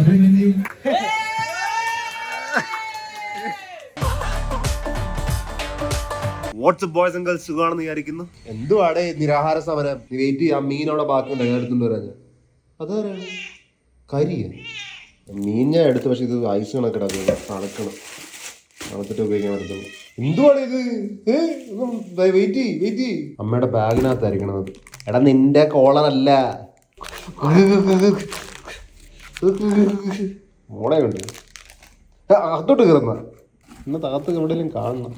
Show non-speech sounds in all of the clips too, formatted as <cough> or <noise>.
അതിനെയും WhatsApp boys and girls സുഖമാണെന്ന് വിചാരിക്കുന്നു. എന്തുവാടേ നിരാഹാര സമരം? നീ വെയിറ്റ് ചെയ്യാം. മീനോടെ ബാക്കിയുണ്ട് ഞാൻ എടുത്തുകൊണ്ട് വരാൻ ഞാൻ അതാരാണ്? കരിയ മീൻ ഞാൻ എടുത്തു പക്ഷെ ഇത് ഐസ് കണക്കിടാതെ തണുക്കണം തണുത്തിട്ട് ഉപയോഗിക്കാൻ പറ്റത്തുള്ളൂ. എന്തുവാണ് ഇത്? വെയിറ്റ് ചെയ്യ് വെയിറ്റ് ചെയ്യ്. അമ്മയുടെ ബാഗിനകത്തായിരിക്കണം അത് എടാ നിന്റെ കോളറല്ല മോളെയുണ്ട്. ആ, അകത്തോട്ട് കയറുന്ന ഇന്ന് തകത്ത് എവിടെയെങ്കിലും കാണണം.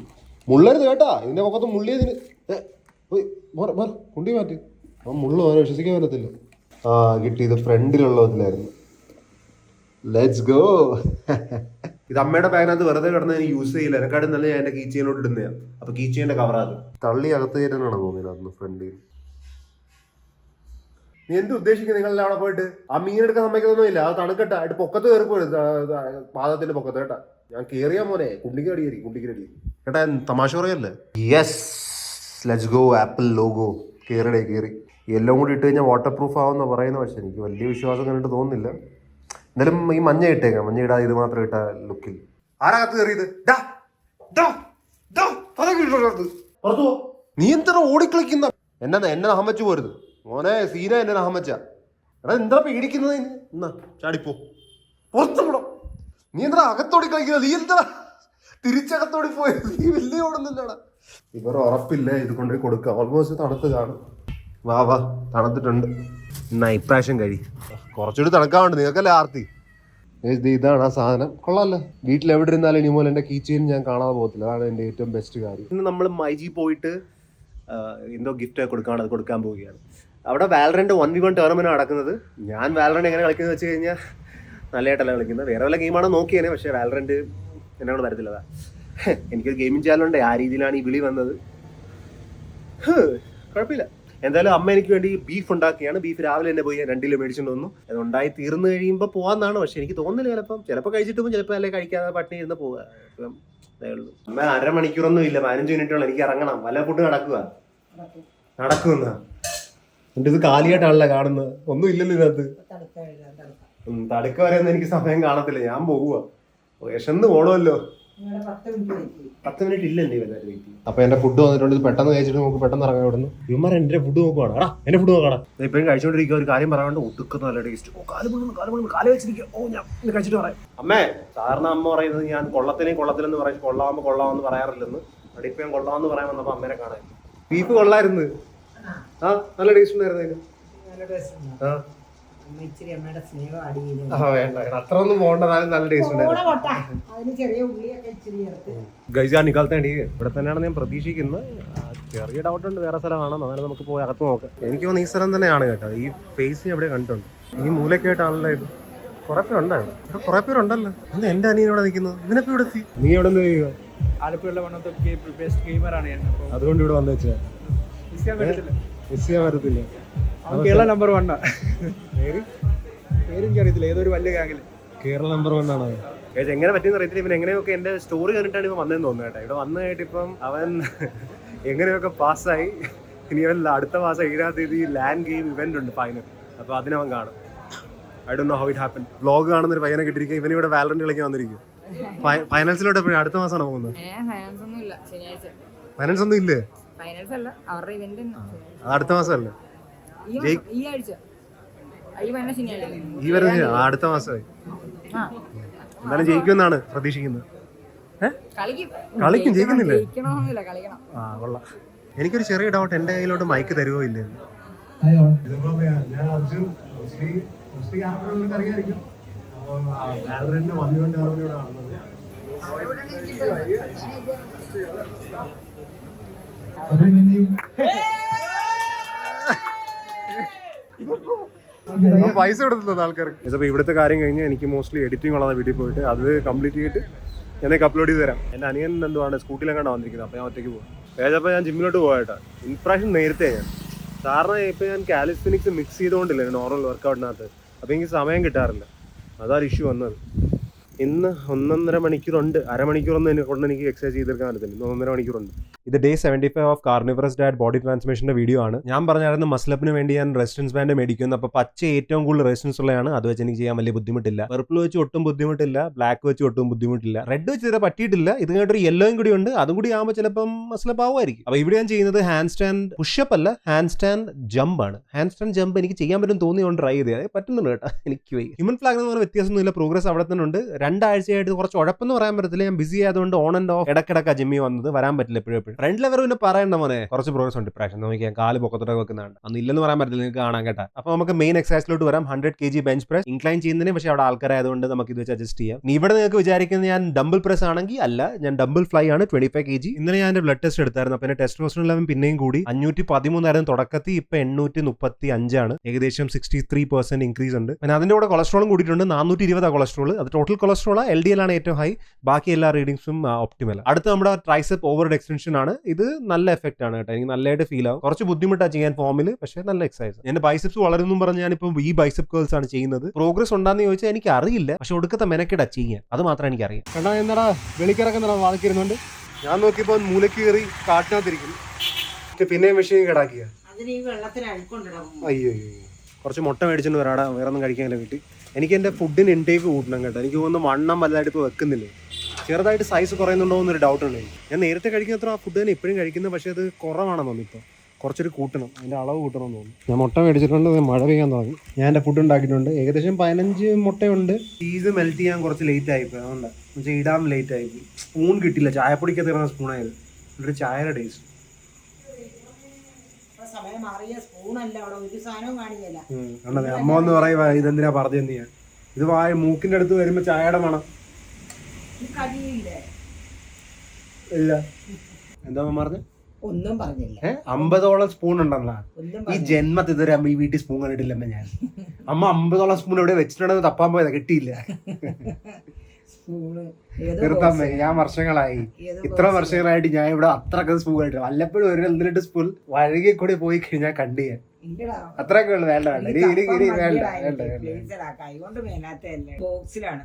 മുള്ളരുത് കേട്ടാ. ഇതിന്റെ പൊക്കത്ത് മുള്ളിയതിന്. മാറ്, കുണ്ടി മാറ്റി. ആ മുള്ളു അവരെ വിശ്വസിക്കാൻ പറ്റത്തില്ല. ആ കിട്ടി. ഇത് ഫ്രണ്ടിലുള്ളതിലായിരുന്നു ലെറ്റ്സ് ഗോ ഇത് അമ്മയുടെ ബാഗിനകത്ത് വെറുതെ കിടന്ന് യൂസ് ചെയ്യില്ല. എനക്കാട് നല്ല ഞാൻ എന്റെ കീച്ചയിലോട്ട് ഇടുന്നതാണ് അപ്പൊ കീച്ചയുടെ കവറാത് തള്ളി അകത്ത് കയറ്റാനാണ് തോന്നിയത് അന്ന് ഫ്രണ്ടിൽ? നീ എന്ത് ഉദ്ദേശിക്കുന്നത് നിങ്ങൾ അവിടെ പോയിട്ട്? ആ മീൻ എടുക്കാൻ സമ്മതിക്കുന്നൊന്നുമില്ല. അത് തണുക്കട്ടെ. അതിന്റെ പൊക്കത്ത് കയറി പാദത്തിന്റെ പൊക്കത്ത് കേട്ടാ. ഞാൻ കേറിയാ മോനെ. കുണ്ടിക്ക് അടിയേരി കുണ്ടിക്ക് അടി കേട്ടാ തമാശ പറയല്ലേ? Yes let's go Apple logo കേറിടേ കേറി. എല്ലാം കൂടി ഇട്ട് കഴിഞ്ഞാൽ വാട്ടർ പ്രൂഫ് ആവുന്ന പറയുന്ന പക്ഷെ എനിക്ക് വലിയ വിശ്വാസം കണ്ടിട്ട് തോന്നുന്നില്ല. എന്തായാലും ഈ മഞ്ഞ ഇട്ടേക്കാം. മഞ്ഞ ഇടാതെ ഇത് മാത്രം ഇട്ട ലുക്കിൽ ആരാകത്ത് കയറിയത്. നീ എന്താ ഓടിക്കളിക്കുന്ന? എന്നെ എന്നെ വെച്ചു പോരുത്. മോനെ സീന എന്നെ അഹമ്മച്ച എടാ എന്താ പേടിക്കുന്നത്? എന്നാ ചാടിപ്പോ. പുറത്തു പോണം നീ എന്താ അകത്തോടി കളിക്കുന്നത്? നീ എന്താ തിരിച്ചകത്തോടി പോയത്? നീ വലിയ ഓടുന്നില്ലടാ ഇവർ ഉറപ്പില്ല ഇത് കൊണ്ടുപോയി കൊടുക്കുക ഓൾമോസ്റ്റ് തണുത്ത് കാണും. വാ വാ തണുത്തിട്ടുണ്ട്. എന്നാ ഇപ്രാവശ്യം കഴി. കുറച്ചുകൂടി തണുക്കാവുണ്ട് നിങ്ങൾക്കല്ലേ ആർത്തി? ഇതാണ് ആ സാധനം. കൊള്ളാമല്ലോ വീട്ടിൽ എവിടെ ഇരുന്നാലും ഇനി മുതൽ എന്റെ കീച്ചെയിൻ ഞാൻ കാണാതെ പോകത്തില്ല. അതാണ് എന്റെ ഏറ്റവും ബെസ്റ്റ് കാര്യം. ഇന്ന് നമ്മൾ മൈജി പോയിട്ട് എന്തോ ഗിഫ്റ്റ് കൊടുക്കാണ് അത് കൊടുക്കാൻ പോവുകയാണ്. അവിടെ വാലറിന്റെ വൺ വി വൺ ടോർണമെന്റ് നടക്കുന്നത്. ഞാൻ വാലറിന്റെ എങ്ങനെ കളിക്കുന്നത് വെച്ച് കഴിഞ്ഞാൽ നല്ലതായിട്ടല്ല കളിക്കുന്നത്. വേറെ വല്ല ഗെയിമാണ് നോക്കിയേനെ പക്ഷേ വാലറന്റ് എന്നോട് വരത്തില്ലതാ എനിക്കൊരു ഗെയിമിംഗ് ചാനലുണ്ട് ആ രീതിയിലാണ് ഈ വിളി വന്നത്. കുഴപ്പമില്ല. എന്തായാലും അമ്മ എനിക്ക് വേണ്ടി ബീഫ് ഉണ്ടാക്കിയാണ് ബീഫ് രാവിലെ തന്നെ പോയി രണ്ട് കിലോ മേടിച്ചിട്ട് വന്നു. അത് ഉണ്ടായി തീർന്നു കഴിയുമ്പോൾ പോകാന്നാണ് പക്ഷെ എനിക്ക് തോന്നുന്നില്ല ചിലപ്പം ചിലപ്പോൾ കഴിച്ചിട്ട് പോകും ചിലപ്പോൾ അല്ലെ കഴിക്കാതെ പട്ടിണി ഇരുന്ന് ഉള്ളൂ. അമ്മ അരമണിക്കൂറൊന്നും ഇല്ല പതിനഞ്ച് മിനിറ്റോളം എനിക്ക് ഇറങ്ങണം. വല്ല ഫുഡ് നടക്കുക നടക്കുന്ന എന്നിട്ട് ഇത് കാലിയായിട്ടാണല്ലോ കാണുന്നത്. ഒന്നും ഇല്ലല്ലോ ഇതിനകത്ത്. തടുക്ക വരെയൊന്നും എനിക്ക് സമയം കാണത്തില്ല. ഞാൻ പോവുക വിശന്ന് പോണമല്ലോ. പത്ത് മിനിറ്റ് ഇല്ലല്ലേ വെയിറ്റ് അപ്പൊ എന്റെ ഫുഡ് വന്നിട്ടുണ്ട്. ഇത് പെട്ടെന്ന് കഴിച്ചിട്ട് നമുക്ക് പെട്ടെന്ന് ഇറങ്ങാൻ ഇവിടുന്ന്. ഇവന്മാർ എന്റെ ഫുഡ് നോക്കുവാണ്. എടാ എന്റെ ഫുഡ് നോക്കണം ഇപ്പോഴും കഴിച്ചോണ്ടിരിക്കുക ഒരു കാര്യം പറയാണ്ട് ഒതുക്കുന്ന നല്ല ടേസ്റ്റ് ഓ കാൽ പൊള്ളുന്നു കാൽ വെച്ചിരിക്കുക ഓ ഞാൻ കഴിച്ചിട്ട് പറയാം. അമ്മേ സാറിന് അമ്മ പറയുന്നത് ഞാൻ കൊള്ളത്തിനെയും കൊള്ളത്തിലെന്ന് പറയും കൊള്ളാമെന്ന് കൊള്ളാമെന്ന് പറയാറില്ലെന്ന്. അവിടെ ഇപ്പൊ ഞാൻ കൊള്ളാമെന്ന് പറയാൻ വന്നപ്പോ അമ്മേനെ കാണാൻ. ബീഫ് കൊള്ളായിരുന്നു. ആ. നല്ല ടേസ്റ്റ് ഉണ്ടായിരുന്നു. അത്ര ഒന്നും പോകണ്ട നല്ല ടേസ്റ്റ് ഗൈസ് നിക്കാലത്തേണ്ടി ഇവിടെ തന്നെയാണ് ഞാൻ പ്രതീക്ഷിക്കുന്നത്. ചെറിയ ഡൗട്ട് ഉണ്ട് വേറെ സ്ഥലമാണെന്ന് എന്നാലും നമുക്ക് പോയി അകത്ത് നോക്കാം. എനിക്ക് തോന്നുന്നു ഈ സ്ഥലം തന്നെയാണ് കേട്ടോ. ഈ ഫേസ് എവിടെ കണ്ടിട്ടുണ്ട്. ഈ മൂലൊക്കെ ആയിട്ടാണല്ലോ ഇത്. കുറെ പേരുണ്ടായിരുന്നു ഇവിടെ കുറെ പേരുണ്ടല്ലോ. എന്താ എന്റെ അനിയൻ ഇവിടെ നിൽക്കുന്നത്? ഇവനൊക്കെ ഇവിടെ എത്തി നീ എവിടെ നിന്ന് ചെയ്യുക? ആലപ്പുഴയിലെ വൺ ഓഫ് ദ ബെസ്റ്റ് ഗെയിമറാണ് ഞാൻ. അതുകൊണ്ട് ഇവിടെ വന്നു വെച്ചാൽ മിസ് ചെയ്യാൻ പറ്റത്തില്ല. മിസ് ചെയ്യാൻ വരത്തില്ല. അവൻ കേരള നമ്പർ വണ്ണാ പേര്? ഏതൊരു വലിയ ഗാങ്ങിൽ കേരള നമ്പർ വൺ ആണ്? എങ്ങനെ പറ്റിയെന്ന് അറിയത്തില്ല. ഇവൻ എങ്ങനെയൊക്കെ എന്റെ സ്റ്റോറി കണ്ടിട്ടാണ് ഇവൻ വന്നതെന്ന് തോന്നുന്നു കേട്ടോ. ഇവിടെ വന്നു കഴിഞ്ഞിട്ട് ഇപ്പം അവൻ എങ്ങനെയൊക്കെ പാസ്സായി. ഇനി അവൻ അടുത്ത മാസം ഏഴാം തീയതി ലാൻഡ് ഗെയിം ഇവന്റ് ഉണ്ട് ഫൈനൽ അപ്പൊ അതിനവൻ കാണും. I do know how it happen vlog കാണുന്ന ഒരു പയ്യനെ കിട്ടിയിരിക്കുക ഇവൻ ഇവിടെ വാലന്റ് കളിക്കാൻ വന്നിരിക്കും. <laughs> ഫൈനൽസിലോട്ട് എപ്പോഴും അടുത്ത മാസമാണ് പോകുന്നത്? ഫൈനൽസ് ഒന്നും ഇല്ലേ? ഫൈനൽസ് അല്ല അവരുടെ ഇവന്റ് അടുത്ത മാസമല്ലേ? ഈ മാസം- ഈ ആഴ്ച. ഈ വരുന്ന ശനിയാഴ്ച. ഈ വരുന്ന അടുത്ത മാസമായി. ആ. എന്തായാലും ജയിക്കുമെന്നാണ് പ്രതീക്ഷിക്കുന്നത്. കളിക്കും. ജയിക്കുന്നില്ലേ? കളിക്കണം. ആ കൊള്ളാം. എനിക്കൊരു ചെറിയ ഡൗട്ട് എന്റെ കയ്യിലോട്ട് മൈക്ക് തരുമോ ഇല്ലേ? ഞാൻ പൈസ കൊടുത്തത് ആൾക്കാർക്ക്. അപ്പോൾ ഇവിടുത്തെ കാര്യം കഴിഞ്ഞ് എനിക്ക് മോസ്റ്റ്ലി എഡിറ്റിംഗ് ഉള്ളത് വീട്ടിൽ പോയിട്ട്. അത് കംപ്ലീറ്റ് ചെയ്തിട്ട് ഞാനൊക്കെ അപ്ലോഡ് ചെയ്ത് തരാം എന്റെ അനിയൻ എന്തുവാണ്? സ്കൂട്ടിലെങ്ങാണ്ട് വന്നിരിക്കുന്നത്. അപ്പോൾ ഞാൻ ഒറ്റയ്ക്ക് പോകും വേദപ്പോൾ ഞാൻ ജിമ്മിലോട്ട് പോകട്ടോ ഇപ്രാവശ്യം നേരത്തെ ഞാൻ കാരണം ഇപ്പോൾ ഞാൻ കാലിസ്തനിക്സ് മിക്സ് ചെയ്തുകൊണ്ടില്ല? നോർമൽ വർക്കൗട്ടിനകത്ത് അപ്പോൾ എനിക്ക് സമയം കിട്ടാറില്ല. അതാണ് ഇഷ്യൂ വന്നത്. ഇന്ന് ഒന്നൊന്നര മണിക്കൂറുണ്ട്. അരമണിക്കൂറൊന്നും എന്നെ കൊണ്ട് എനിക്ക് എക്സസൈസ് ചെയ്തെടുക്കാൻ പറ്റത്തില്ല. ഇന്ന് ഒന്നര മണിക്കൂറുണ്ട്. ഇത് day seventy five of carnivorous diet body ട്രാൻസ്മിഷന്റെ video ആണ്. ഞാൻ പറഞ്ഞായിരുന്നു മസ്ലപ്പിന് വേണ്ടി ഞാൻ റെസിസ്റ്റൻസ് ബാൻഡ് മേടിക്കുന്നു അപ്പോൾ പച്ച ഏറ്റവും കൂടുതൽ റെസിസ്റ്റൻസ് ഉള്ളതാണ് അത് വെച്ച് എനിക്ക് ചെയ്യാൻ വലിയ ബുദ്ധിമുട്ടില്ല. പർപ്പിൾ വെച്ച് ഒട്ടും ബുദ്ധിമുട്ടില്ല. ബ്ലാക്ക് വെച്ച് ഒട്ടും ബുദ്ധിമുട്ടില്ല. റെഡ് വെച്ച് ഇതുവരെ പറ്റിയിട്ടില്ല. ഇത് കഴിഞ്ഞിട്ട് ഒരു യെല്ലോയും കൂടി ഉണ്ട്. അതും കൂടി ആകുമ്പോൾ ചിലപ്പം മസ്ലപ്പ് ആവുമായിരിക്കും. അപ്പോൾ ഇവിടെ ഞാൻ ചെയ്യുന്നത് ഹാൻഡ് സ്റ്റാൻഡ് പുഷപ്പ് അല്ല ഹാൻഡ് സ്റ്റാൻഡ് ജമ്പ് ആണ്. ഹാൻഡ് സ്റ്റാൻഡ് ജമ്പ് എനിക്ക് ചെയ്യാൻ പറ്റും തോന്നിയോണ്ട് ട്രൈ ചെയ്തേ പറ്റുന്നുണ്ട് കേട്ടോ. എനിക്ക് ഹ്യൂമൻ ഫ്ലാഗ് എന്ന് പറഞ്ഞ വ്യത്യാസമൊന്നുമില്ല. പ്രോഗ്രസ് അവിടെ തന്നെ ഉണ്ട്. രണ്ടാഴ്ചയായിട്ട് കുറച്ച് ഉഴപ്പെന്ന് പറയാൻ പറ്റത്തില്ല. ഞാൻ ബിസി ആയതുകൊണ്ട് ഓൺ ആൻഡ് ഓഫ് ഇടക്കിടക്ക ജിമ്മി വന്നത് വരാൻ പറ്റില്ല എപ്പോഴും ഫ്രണ്ട് ലെവർ പിന്നെ പറയണ്ട മോനെ. കുറച്ച് പ്രോഗ്രസ് ഉണ്ട് പ്രാക്ഷൻ നോക്കിയാൽ കാൽ പൊക്കത്തോടെ വെക്കുന്നതാണ്. അന്ന് ഇല്ലെന്ന് പറയാൻ പറ്റില്ല നിങ്ങൾക്ക് കാണാൻ കേട്ടാ. അപ്പൊ നമുക്ക് മെയിൻ എക്സസൈസിലോട്ട് വരാം. Hundred K G bench press incline ചെയ്യുന്നതിന് പക്ഷേ അവിടെ ആൾക്കാരായതുകൊണ്ട് നമുക്ക് ഇത് വെച്ച് അഡ്ജസ്റ്റ് ചെയ്യാം. ഇവിടെ നിങ്ങൾക്ക് വിചാരിക്കുന്നത് ഞാൻ ഡബിൾ പ്രസ് ആണെങ്കിൽ അല്ല ഞാൻ ഡബിൾ ഫ്ലൈ ആണ്. ട്വന്റി ഫൈവ് കെ ജി ഇന്നലെ ഞാൻ ബ്ലഡ് ടെസ്റ്റ് എടുത്തായിരുന്നു. അപ്പൊ ടെസ്റ്റ് ലെവൻ പിന്നെയും കൂടി. അഞ്ഞൂറ്റി പതിമൂന്നായിരുന്നു തുടക്കത്തിൽ. ഇപ്പൊ എണ്ണൂറ്റി മുപ്പത്തി അഞ്ചാണ് ഏകദേശം സിക്സ്റ്റി ത്രീ പെർസെന്റ് ഇൻക്രീസ് ഉണ്ട്. പിന്നെ അതിന്റെ കൂടെ കൊളസ്ട്രോളും കൂടിയിട്ടുണ്ട്. നാനൂറ്റി ഇരുപതാ കൊളസ്ട്രോൾ അത് total cholesterol L D L ആണ് ഏറ്റവും ഹൈ ബാക്കി എല്ലാ റീഡിംഗ്സും ഒപ്റ്റിമൽ അടുത്ത നമ്മുടെ ട്രൈസെപ്പ് ഓവർ എക്സ്റ്റൻഷൻ ആണ്. ഇത് നല്ല എഫക്റ്റ് ആണ് കേട്ടോ. എനിക്ക് നല്ലതായിട്ട് ഫീൽ ആവും. കുറച്ച് ബുദ്ധിമുട്ടാണ് ചെയ്യാൻ ഫോമിൽ പക്ഷേ നല്ല എക്സസൈസ് എന്റെ ബൈസെപ്സ് വളരുന്നു പറഞ്ഞ് ഞാനിപ്പോൾ ഈ ബൈസെപ്പ് കേൾസ് ആണ് ചെയ്യുന്നത്. പ്രോഗ്രസ് ഉണ്ടാന്ന് ചോദിച്ചാൽ എനിക്ക് അറിയില്ല പക്ഷെ ഒടുക്കത്തെ മെനക്കെടാ ചെയ്യാൻ. അത് മാത്രമേ എനിക്ക് അറിയാം കണ്ടാ എന്താടാ? വെളിക്കിറക്കുന്ന വാദിക്കിരുന്നുണ്ട് ഞാൻ നോക്കിയപ്പോൾ മൂലക്ക് കയറി കാട്ടിനകത്തിരിക്കുന്നു. പിന്നെ മെഷീൻ കേടാക്കിയ. അയ്യോ. കുറച്ച് മുട്ട മേടിച്ചിട്ട് വരാടാ വേറെ ഒന്നും കഴിക്കാനില്ല വീട്ടിൽ. എനിക്ക് എന്റെ ഫുഡിന് ഇൻടേക്ക് കൂട്ടണം കേട്ടോ. എനിക്ക് തോന്നുന്നു വണ്ണം വലുതായിട്ട് ഇപ്പോൾ വെക്കുന്നില്ല. ചെറുതായിട്ട് സൈസ് കുറയുന്നുണ്ടോ എന്നൊരു ഡൗട്ട് ഉണ്ട്. ഞാൻ നേരത്തെ കഴിക്കുന്നത്ര ആ ഫുഡ് തന്നെ ഇപ്പോഴും കഴിക്കുന്നത് പക്ഷേ അത് കുറവാണെന്ന് തോന്നുന്നു ഇപ്പോൾ കുറച്ചൊരു കൂട്ടണം അതിന്റെ അളവ് കൂട്ടണം എന്ന് തോന്നുന്നു. ഞാൻ മുട്ട മേടിച്ചിട്ടുണ്ട് മഴ പെയ്യാൻ തുടങ്ങി. ഞാൻ എന്റെ ഫുഡ് ഉണ്ടാക്കിയിട്ടുണ്ട്. ഏകദേശം പതിനഞ്ച് മുട്ടയുണ്ട്. ചീസ് മെൽറ്റ് ചെയ്യാൻ കുറച്ച് ലേറ്റ് ആയിപ്പോയി അതുകൊണ്ട്. എന്നുവെച്ചാൽ ഇടാൻ ലേറ്റ് ആയിപ്പോയി സ്പൂൺ കിട്ടില്ല ചായപ്പൊടിക്കകത്ത് തരുന്ന സ്പൂണായത് ഒരു ചായയുടെ ടേസ്റ്റ് സമയം മാറിയ സ്പൂണല്ല അവിടെ ഒരു സാധനവും കാണില്ല കണ്ടത് അമ്മ എന്ന് പറയുക ഇതെന്തിനാ പറഞ്ഞു ഞാൻ ഇത് വായ മൂക്കിന്റെ അടുത്ത് വരുമ്പോ ചായയുടെ മണം. ഇല്ല. എന്താ പറഞ്ഞു? ഒന്നും പറഞ്ഞില്ല. അമ്പതോളം സ്പൂൺ ഉണ്ടെന്നാ. ഈ ജന്മത്തിൽ ഇതുവരെ അമ്മ ഈ വീട്ടിൽ സ്പൂൺ കണ്ടിട്ടില്ലമ്മ ഞാൻ. അമ്മ അമ്പതോളം സ്പൂൺ എവിടെ വെച്ചിട്ടുണ്ടെന്ന് തപ്പാൻ പോയതാ കിട്ടിയില്ല. <laughs> തീർത്തമ്മ ഞാൻ വർഷങ്ങളായി. ഇത്ര വർഷങ്ങളായിട്ട് ഞാൻ ഇവിടെ അത്രയൊക്കെ സ്പൂൺ ആയിട്ട് വല്ലപ്പോഴും ഒരു ഒന്ന് സ്പൂൾ വഴുകി കൂടി പോയി കഴിഞ്ഞാൽ കണ്ടു ഞാൻ. അത്രയൊക്കെ ഉള്ളു. വേണ്ട വേണ്ട. വേണ്ട വേണ്ട ബോക്സിലാണ്